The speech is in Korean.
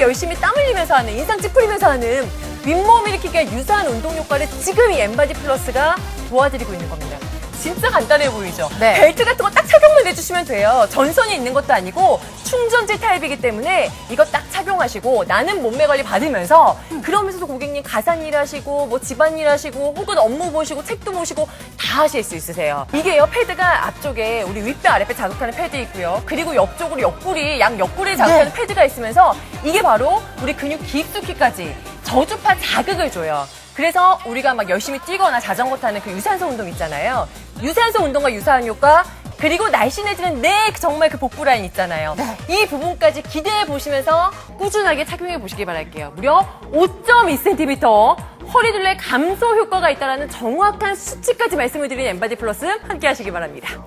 열심히 땀 흘리면서 하는 인상 찌푸리면서 하는 윗몸 일으키기와 유사한 운동 효과를 지금 이 엠바디 플러스가 도와드리고 있는 겁니다. 진짜 간단해 보이죠? 네. 벨트 같은 거 딱 착용만 해주시면 돼요. 전선이 있는 것도 아니고 충전재 타입이기 때문에 이거 딱 착용하시고 나는 몸매 관리 받으면서 그러면서도 고객님 가산 일 하시고 뭐 집안 일 하시고 혹은 업무 보시고 책도 보시고 다 하실 수 있으세요. 이게요 패드가 앞쪽에 우리 윗배 아랫배 자극하는 패드 있고요. 그리고 옆쪽으로 옆구리 양 옆구리 자극하는 네. 패드가 있으면서 이게 바로 우리 근육 깊숙이까지 저주파 자극을 줘요. 그래서 우리가 막 열심히 뛰거나 자전거 타는 그 유산소 운동 있잖아요. 유산소 운동과 유사한 효과 그리고 날씬해지는 내 정말 그 복부 라인 있잖아요. 네. 이 부분까지 기대해 보시면서 꾸준하게 착용해 보시기 바랄게요. 무려 5.2cm 허리 둘레 감소 효과가 있다는 정확한 수치까지 말씀을 드린 엠바디 플러스 함께 하시기 바랍니다.